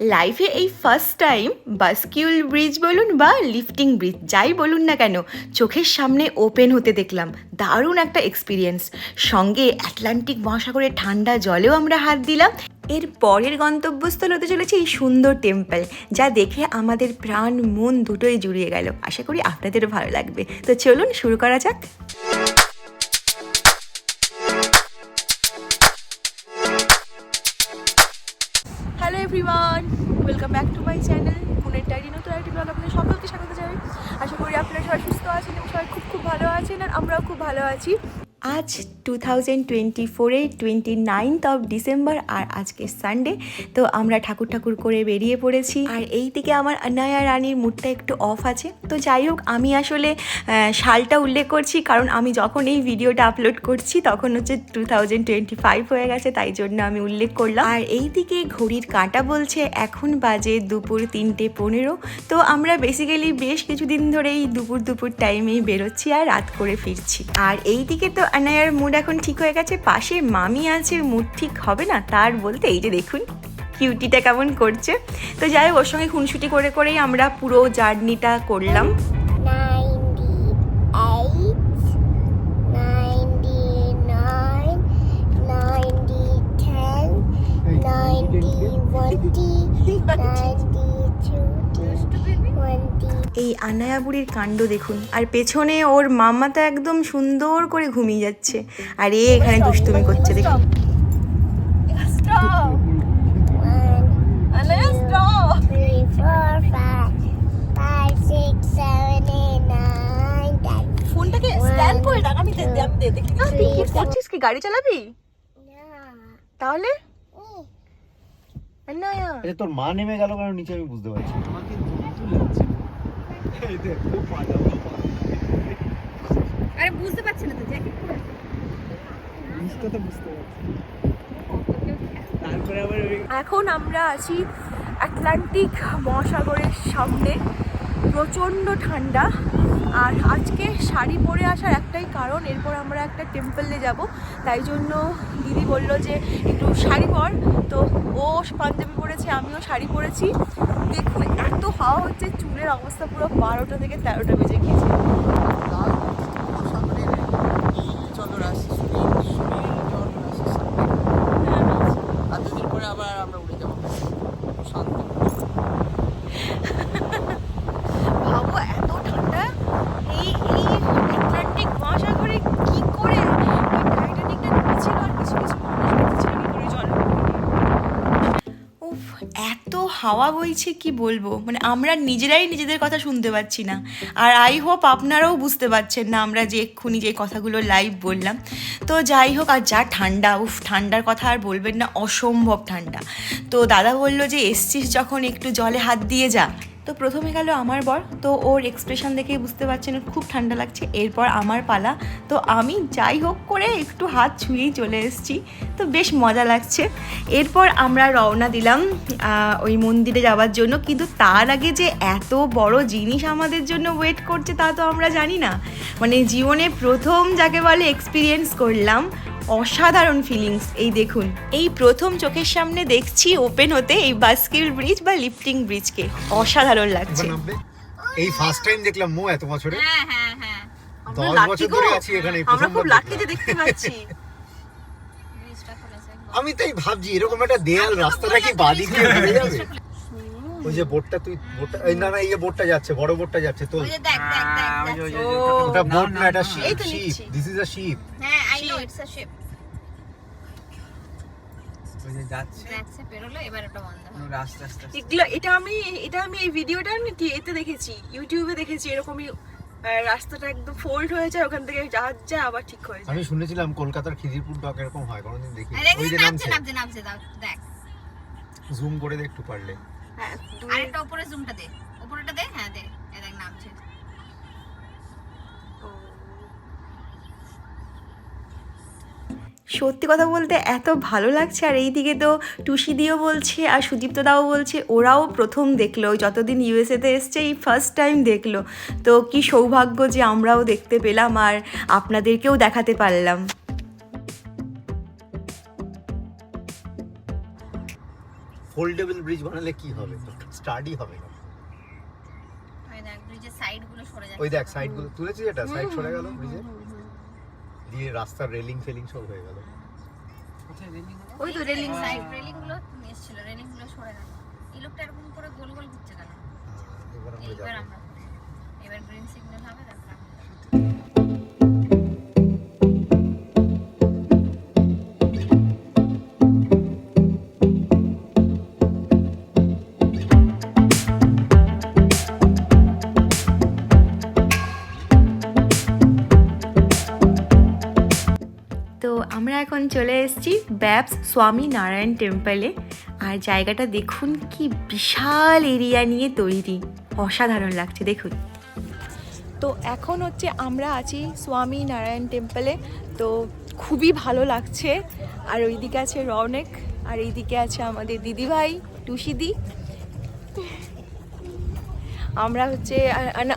লাইফে এই first time বাস্কিউল bridge বলুন বা লিফটিং ব্রিজ যাই বলুন না কেন, চোখের সামনে ওপেন হতে দেখলাম। দারুণ একটা এক্সপিরিয়েন্স সঙ্গে অ্যাটলান্টিক মহাসাগরের ঠান্ডা জলেও আমরা হাত দিলাম। এর পরের গন্তব্যস্থল হতে চলেছে এই সুন্দর টেম্পল যা দেখে আমাদের প্রাণ, মন দুটোই জুড়িয়ে গেল। আশা করি আপনাদেরও ভালো লাগবে। তো চলুন শুরু করা যাক। Everyone welcome back to my channel পুনের diary নতুন একটি ব্লগ আপনাদের সকলকে স্বাগত জানাই। আশা করি আপনারা সবাই সুস্থ আছেন এবং সবাই খুব খুব ভালো আছেন আর আমরাও খুব ভালো আছি। আজ টু থাউজেন্ড টোয়েন্টি ফোরে টোয়েন্টি নাইনথ অফ ডিসেম্বর আর আজকে সানডে তো আমরা ঠাকুর ঠাকুর করে বেরিয়ে পড়েছি। আর এই দিকে আমার অনায়া রানীর মুডটা একটু অফ আছে। তো যাই হোক, আমি আসলে সালটা উল্লেখ করছি কারণ আমি যখন এই ভিডিওটা আপলোড করছি তখন হচ্ছে টু থাউজেন্ড টোয়েন্টি ফাইভ হয়ে গেছে, তাই জন্য আমি উল্লেখ করলাম। আর এই দিকে ঘড়ির কাঁটা বলছে, এখন বাজে দুপুর তিনটে পনেরো। তো আমরা বেসিক্যালি বেশ কিছুদিন ধরেই দুপুর দুপুর টাইমেই বেরোচ্ছি আর রাত করে ফিরছি। আর এই দিকে তো অনায়ার মুড এখন ঠিক হয়ে গেছে, পাশে মামি আছে মুড ঠিক হবে না, তার বলতে এই যে দেখুন কিউটিটা কেমন করছে। তো যাই ওর সঙ্গে খুনসুটি করে করেই আমরা পুরো জার্নিটা করলাম। এই আনায়া বুড়ির কাণ্ড দেখুন। আর পেছনে ওর মামা তো একদম সুন্দর করে ঘুমিয়ে যাচ্ছে। আর এ এখানে দুষ্টুমি করছে দেখুন. ফোনটাকে করে রাখ, আমি দেখি। তুই কি করছিস কি গাড়ি চালাবি? তাহলে? আচ্ছা তোর মা নেমে গেল কারণ নিচে আমি বুঝতে পারছি আরে বুঝতে পারছি না তো জ্যাকেট পরে এখন আমরা আছি আটলান্টিক মহাসাগরের সামনে। প্রচণ্ড ঠান্ডা। আর আজকে শাড়ি পরে আসার একটাই কারণ এরপর আমরা একটা টেম্পলে যাব। তাই জন্য দিদি বলল যে একটু শাড়ি পর। তো ও পাঞ্জাবি পরেছে আমিও শাড়ি পরেছি। দেখুন এত হাওয়া হচ্ছে চুলের অবস্থা পুরো বারোটা থেকে তেরোটা বেজে গিয়েছে আর দুদিন পরে আবার আমরা উড়ে যাব শান্ত ভাবো এত ঠান্ডা এই এই আটলান্টিক মহাসাগরে কি করে ওই টাইটানিকটা ডুবেছিল আর কিছু কিছু মানুষ বেঁচেছিল কি করে জল উফ এত হাওয়া বইছে কি বলব? মানে আমরা নিজেরাই নিজেদের কথা শুনতে পাচ্ছি না। আর আই হোপ আপনারাও বুঝতে পারছেন না আমরা যে এক্ষুনি যে কথাগুলো লাইভ বললাম। তো যাই হোক, আর যা ঠান্ডা, উফ, ঠান্ডার কথা আর বলবেন না, অসম্ভব ঠান্ডা। তো দাদা বলল যে, এসছিস যখন একটু জলে হাত দিয়ে যা। তো প্রথমে গেল আমার বর, তো ওর এক্সপ্রেশন দেখেই বুঝতে পারছেন খুব ঠান্ডা লাগছে। এরপর আমার পালা। তো আমি যাই হোক করে একটু হাত ছুঁয়েই চলে এসেছি। তো বেশ মজা লাগছে। এরপর আমরা রওনা দিলাম ওই মন্দিরে যাওয়ার জন্য। কিন্তু তার আগে যে এত বড় জিনিস আমাদের জন্য ওয়েট করছে তা তো আমরা জানি না। মানে জীবনে প্রথম যাকে বলে এক্সপিরিয়েন্স করলাম অসাধারণ ফিলিংস এই দেখুন। এই প্রথম চোখের সামনে দেখছি ওপেন হতে এই বাস্কিল ব্রিজ বা লিফটিং ব্রিজকে অসাধারণ লাগছে। এই ফার্স্ট টাইম দেখলাম মো এত বছরে। হ্যাঁ হ্যাঁ হ্যাঁ। ধরে আছি এখানে আমরা খুব লাকি যে দেখতে পাচ্ছি। আমি তাই ভাবছি এরকম একটা দেয়াল রাস্তাটা কি বাদিকে ঘুরে যাবে? ওই যে বোটটা তুই বোটটা এই না না এই যে বোটটা যাচ্ছে বড় বোটটা যাচ্ছে তো ওই যে দেখ দেখ দেখ ওটা বোট না এটা ship ship this is a ship হ্যাঁ I know it's a ship এটা আমি এটা আমি এই ভিডিওটা আমি এতে দেখেছি ইউটিউবে দেখেছি এরকমই রাস্তাটা একদম ফোল্ড হয়ে যায় ওখান থেকে জাহাজ যায় আবার ঠিক হয়ে যায়। আমি শুনেছিলাম কলকাতার খিদিরপুর ডক এরকম হয় কোনোদিন দেখি আরে ওই যে নামছে নামছে। নামছে নামছে দেখ। জুম করে দে একটু পারলে। হ্যাঁ আরেকটা উপরে জুমটা দে। উপরেটা দে? হ্যাঁ দে। এই দেখ নামছে। সত্যি কথা বলতে এত ভালো লাগছে আর এইদিকে তো টুসি দিও বলছে আর সুদীপ্ত দাও বলছে ওরাও প্রথম দেখল যতদিন ইউএসএতে এসছে এই ফার্স্ট টাইম দেখল। তো কি সৌভাগ্য যে আমরাও দেখতে পেলাম আর আপনাদেরকেও দেখাতে পারলাম। ফোল্ডেবল ব্রিজ বানালে কি হবে? স্টাডি হবে না। ওই দেখ সাইডগুলো সরে যাচ্ছে। ওই দেখ সাইডগুলো তুলেছিস এটা সাইড সরে গেল ব্রিজে দিয়ে রাস্তার রেলিং ফেলিং সব হয়ে গেল। রেলিং ওই তো রেলিং সাইড রেলিংগুলো এসেছিল রেলিংগুলো সরে গেল। এই লোকটা এরকম করে গোল গোল ঘুরছে কেন? এবার আমরা আমরা এবার গ্রিন সিগন্যাল হবে তারপর আমরা এখন চলে এসেছি ব্যাবস স্বামী নারায়ণ টেম্পলে আর জায়গাটা দেখুন কি বিশাল এরিয়া নিয়ে তৈরি। অসাধারণ লাগছে, দেখুন। তো এখন হচ্ছে আমরা আছি স্বামী নারায়ণ টেম্পলে তো খুবই ভালো লাগছে। আর ওইদিকে আছে রৌনক আর এইদিকে আছে আমাদের দিদিভাই টুসিদি আমরা হচ্ছে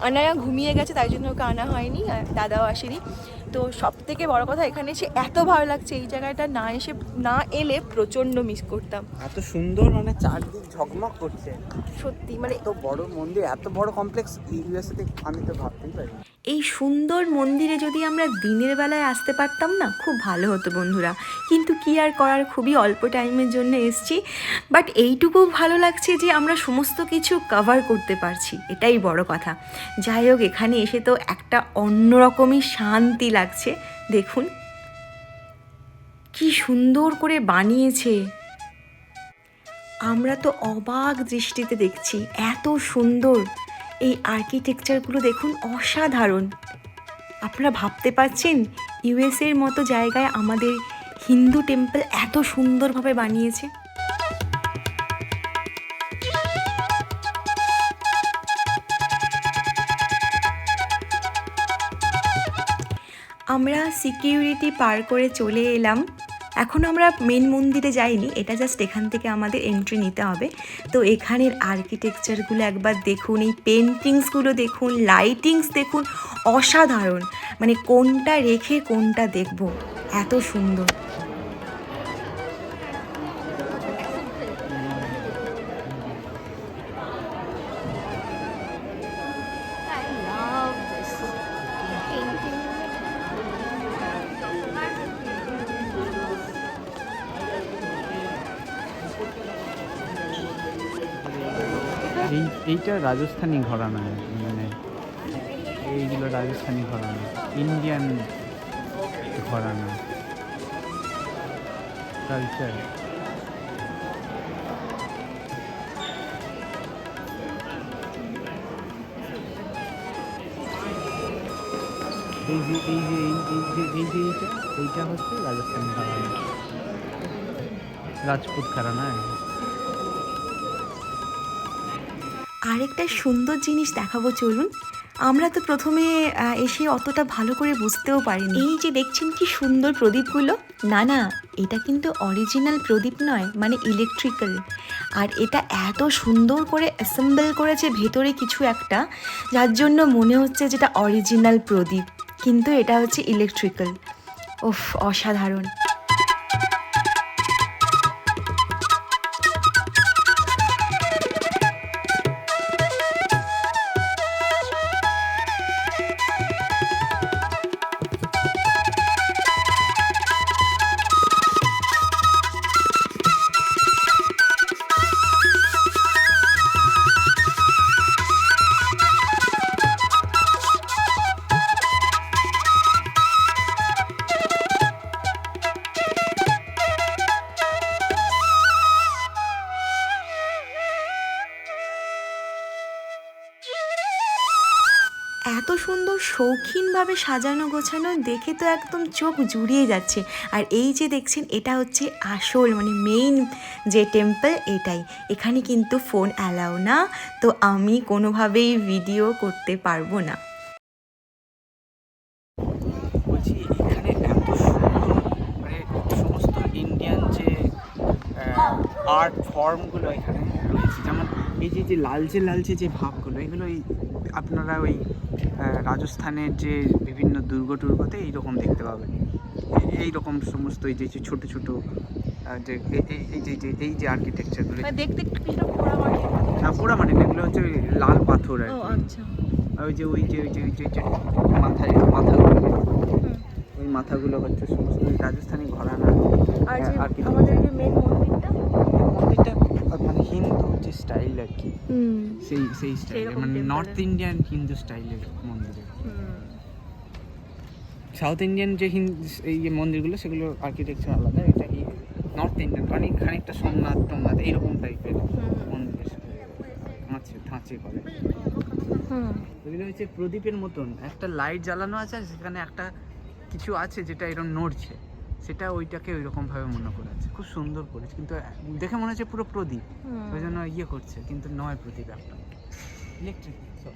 আনায়া ঘুমিয়ে গেছে, তাই জন্য ওকে আনা হয়নি দাদাও আসেনি। তো সব থেকে বড় কথা এখানে এসে এত ভালো লাগছে এই জায়গাটা না এসে না এলে প্রচণ্ড মিস করতাম। এত সুন্দর মানে চারদিক ঝকমক করছে। সত্যি মানে এত বড় মন্দির এত বড় কমপ্লেক্স ইউএসএ তে আমি তো ভাবতেই পারি এই সুন্দর মন্দিরে যদি আমরা দিনের বেলায় আসতে পারতাম না খুব ভালো হতো বন্ধুরা। কিন্তু কি আর করার খুবই অল্প টাইমের জন্য এসছি। বাট এইটুকু ভালো লাগছে যে আমরা সমস্ত কিছু কভার করতে পারছি এটাই বড় কথা। যাই হোক এখানে এসে তো একটা অন্যরকমই শান্তি লাগছে। দেখুন। কি সুন্দর করে বানিয়েছে। আমরা তো অবাক দৃষ্টিতে দেখছি, এত সুন্দর। এই আর্কিটেকচারগুলো দেখুন অসাধারণ। আপনারা ভাবতে পারছেন, ইউএসএর মতো জায়গায় আমাদের হিন্দু টেম্পল এত সুন্দরভাবে বানিয়েছে? আমরা সিকিউরিটি পার করে চলে এলাম। এখন আমরা মেন মন্দিরে যাইনি, এটা জাস্ট এখান থেকে আমাদের এন্ট্রি নিতে হবে। তো এখানের আর্কিটেকচারগুলো একবার দেখুন, এই পেন্টিংসগুলো দেখুন লাইটিংস দেখুন, অসাধারণ। মানে কোনটা রেখে কোনটা দেখব? এত সুন্দর। এইটা রাজস্থানি ঘরানা মানে এইগুলো রাজস্থানি ঘরানা ইন্ডিয়ান ঘরানা কালচার এই যে এই যে এই যে এই যে এইটা এইটা হচ্ছে রাজস্থানি ঘরানা। রাজপুত ঘরানা আরেকটা সুন্দর জিনিস দেখাবো চলুন। আমরা তো প্রথমে এসে অতটা ভালো করে বুঝতেও পারিনি। এই যে দেখছেন কি সুন্দর প্রদীপগুলো? না না এটা কিন্তু অরিজিনাল প্রদীপ নয় মানে ইলেকট্রিক্যাল আর এটা এত সুন্দর করে অ্যাসেম্বল করেছে ভেতরে কিছু একটা যার জন্য মনে হচ্ছে যেটা অরিজিনাল প্রদীপ কিন্তু এটা হচ্ছে ইলেকট্রিক্যাল ওফ অসাধারণ। এত সুন্দর শৌখিনভাবে সাজানো গোছানো দেখে তো একদম চোখ জুড়িয়ে যাচ্ছে। আর এই যে দেখছেন, এটা হচ্ছে আসল মানে মেইন যে টেম্পল এটাই। এখানে কিন্তু ফোন অ্যালাও না, তো আমি কোনোভাবেই ভিডিও করতে পারব না। মানে আর্ট ফর্মগুলো এখানে রয়েছে, যেমন এই যে যে লালচে লালচে যে ভাবগুলো, এগুলো আপনারা ওই রাজস্থানের যে বিভিন্ন দুর্গ টুর্গতে এইরকম দেখতে পাবেন এই রকম সমস্ত এই যে ছোটো ছোটো যে এই যে এই যে আর্কিটেকচারগুলো দেখতে পোড়া। না মানে না, এগুলো হচ্ছে লাল পাথর আর আচ্ছা। ওই যে ওই যে ওই যে ওই যে মাথায় মাথাগুলো। ওই মাথাগুলো হচ্ছে সমস্ত রাজস্থানি ঘরানা আর হ্যাঁ, আমাদের যে মেন মন্দিরটা? মন্দিরটা মানে হিন্দু যে স্টাইল আর কি। হুম। সেই সেই স্টাইল মানে নর্থ ইন্ডিয়ান হিন্দু স্টাইলের মন্দিরে। সাউথ ইন্ডিয়ান যে হিন্দু এই যে মন্দিরগুলো সেগুলো আর্কিটেকচার আলাদা। এটা কি নর্থ ইন্ডিয়ান অনেক খানিকটা সোমনাথ টোমনাথ এইরকম টাইপের মন্দির ধাঁচে ধাঁচে করে। ওইগুলো হচ্ছে প্রদীপের মতন। একটা লাইট জ্বালানো আছে আর সেখানে একটা কিছু আছে যেটা এরকম নড়ছে। সেটা ওইটাকে ওই রকম ভাবে মনে করেছে খুব সুন্দর করেছে কিন্তু দেখে মনে হচ্ছে পুরো প্রদীপ। ওই জন্য ইয়ে করছে কিন্তু নয় প্রদীপ একটা। ইলেকট্রিক সব।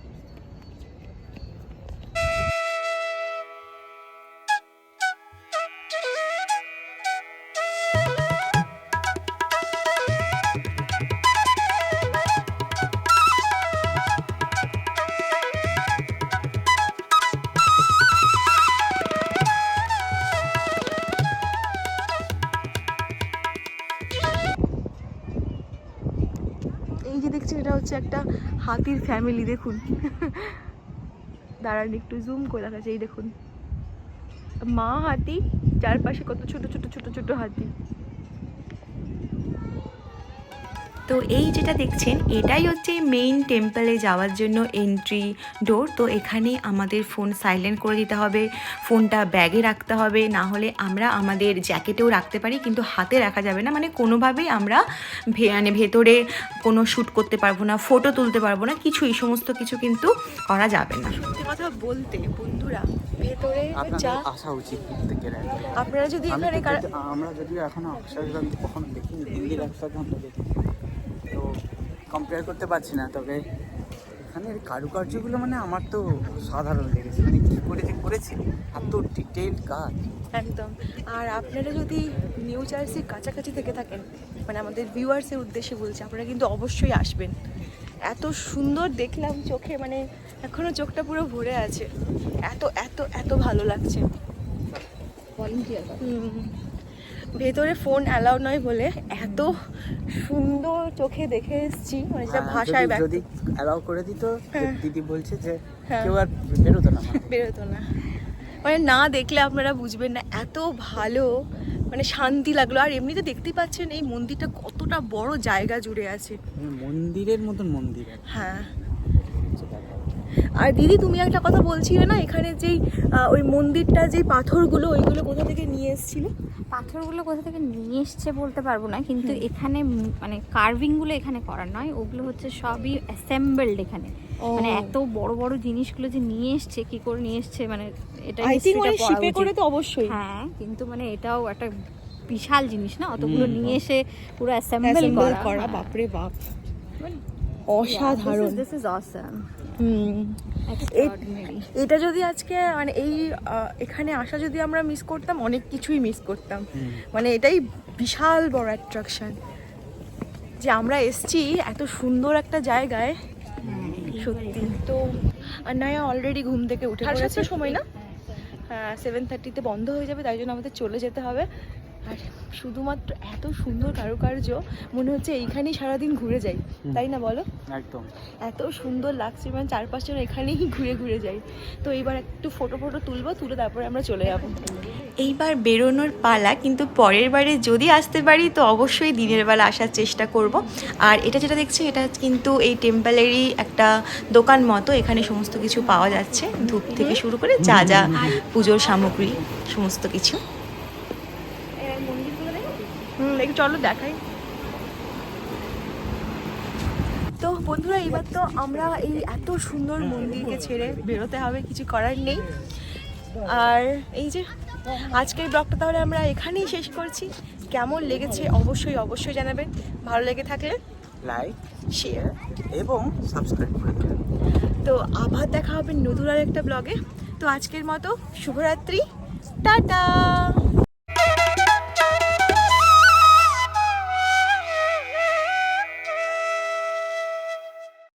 হচ্ছে একটা হাতির ফ্যামিলি দেখুন। দাঁড়ান একটু জুম করে দেখাচ্ছে, এই দেখুন। মা হাতি, চারপাশে কত ছোট ছোট ছোট ছোট হাতি। তো এই যেটা দেখছেন এটাই হচ্ছে মেইন টেম্পলে যাওয়ার জন্য এন্ট্রি ডোর তো এখানে আমাদের ফোন সাইলেন্ট করে দিতে হবে ফোনটা ব্যাগে রাখতে হবে। না হলে আমরা আমাদের জ্যাকেটেও রাখতে পারি কিন্তু হাতে রাখা যাবে না। মানে কোনোভাবেই আমরা ভে মানে ভেতরে কোনো শ্যুট করতে পারব না ফটো তুলতে পারব না কিছু এই সমস্ত কিছু কিন্তু করা যাবে না। সত্যি কথা বলতে বন্ধুরা ভেতরে যা আসা উচিত প্রত্যেকের আপনারা যদি এখানে যদি- আমরা যদিও এখনও অক্ষরগ্রাম কখনো দেখিনি কম্পেয়ার করতে পারছি না তবে এখানের কারুকার্যগুলো মানে আমার তো সাধারণ লেগেছে। মানে কী করে যে করেছে এত ডিটেইলড কাজ। একদম। আর আপনারা যদি নিউ জার্সির কাছাকাছি থেকে থাকেন মানে আমাদের ভিউয়ার্সের উদ্দেশ্যে বলছি আপনারা কিন্তু অবশ্যই আসবেন। এত সুন্দর দেখলাম চোখে মানে এখনও চোখটা পুরো ভরে আছে। এত এত এত ভালো লাগছে। হুম। ভেতরে ফোন অ্যালাউ নয় বলে এত সুন্দর চোখে দেখে এসেছি মানে যেটা হ্যাঁ, ভাষায় ব্যক্ত। যদি অ্যালাউ করে দিত হ্যাঁ। দিদি বলছে যে হ্যাঁ। কেউ আর বেরোতো না বেরোতো না। মানে না দেখলে আপনারা বুঝবেন না এত ভালো মানে শান্তি লাগল। আর এমনিতে দেখতেই পাচ্ছেন এই মন্দিরটা কতটা বড় জায়গা জুড়ে আছে। মানে মন্দিরের মতন মন্দির। হ্যাঁ। আর দিদি তুমি একটা কথা বলছিলে না এখানে যেই ওই মন্দিরটা যেই পাথরগুলো ওইগুলো কোথা থেকে নিয়ে এসেছিল? পাথরগুলো কোথা থেকে নিয়ে এসছে বলতে পারব না কিন্তু এখানে মানে কার্ভিংগুলো এখানে করা নয় ওগুলো হচ্ছে সবই অ্যাসেম্বলড এখানে। মানে এত বড় বড় জিনিসগুলো যে নিয়ে এসছে কি করে নিয়ে এসছে মানে এটা শিপে করে তো অবশ্যই। হ্যাঁ কিন্তু মানে এটাও একটা বিশাল জিনিস না অতগুলো নিয়ে এসে পুরো অ্যাসেম্বল করা। হ্যাঁ। বাপরে বাপ। অসাধারণ। দিস ইজ অসাম এটা যদি আজকে মানে এই এখানে আসা যদি আমরা মিস করতাম অনেক কিছুই মিস করতাম। মানে এটাই বিশাল বড় অ্যাট্রাকশন যে আমরা এসছি এত সুন্দর একটা জায়গায়। সত্যি। তো আর নয়া অলরেডি ঘুম থেকে উঠে সময় না? হ্যাঁ সেভেন থার্টিতে বন্ধ হয়ে যাবে তাই জন্য আমাদের চলে যেতে হবে। শুধুমাত্র এত সুন্দর কারুকার্য মনে হচ্ছে এইখানেই সারাদিন ঘুরে যাই। তাই না বলো? একদম। এত সুন্দর লাগছে মানে চারপাশে এখানেই ঘুরে ঘুরে যাই। তো এইবার একটু ফটো ফটো তুলবো তুলে তারপরে আমরা চলে যাব। এইবার বেরোনোর পালা কিন্তু পরের বারে যদি আসতে পারি তো অবশ্যই দিনের বেলা আসার চেষ্টা করব। আর এটা যেটা দেখছি এটা কিন্তু এই টেম্পলেরই একটা দোকান মতো এখানে সমস্ত কিছু পাওয়া যাচ্ছে। ধূপ থেকে শুরু করে যা যা পুজোর সামগ্রী সমস্ত কিছু। চলো দেখাই। তো বন্ধুরা এবার তো আমরা এই এত সুন্দর মন্দিরকে ছেড়ে বেরোতে হবে কিছু করার নেই। আর এই যে আজকের ব্লগটা তাহলে আমরা এখানেই শেষ করছি। কেমন লেগেছে অবশ্যই অবশ্যই জানাবেন। ভালো লেগে থাকলে লাইক শেয়ার এবং সাবস্ক্রাইব করে দেবেন। তো আবার দেখা হবে নতুন আর একটা ব্লগে। তো আজকের মতো শুভরাত্রি। টাটা!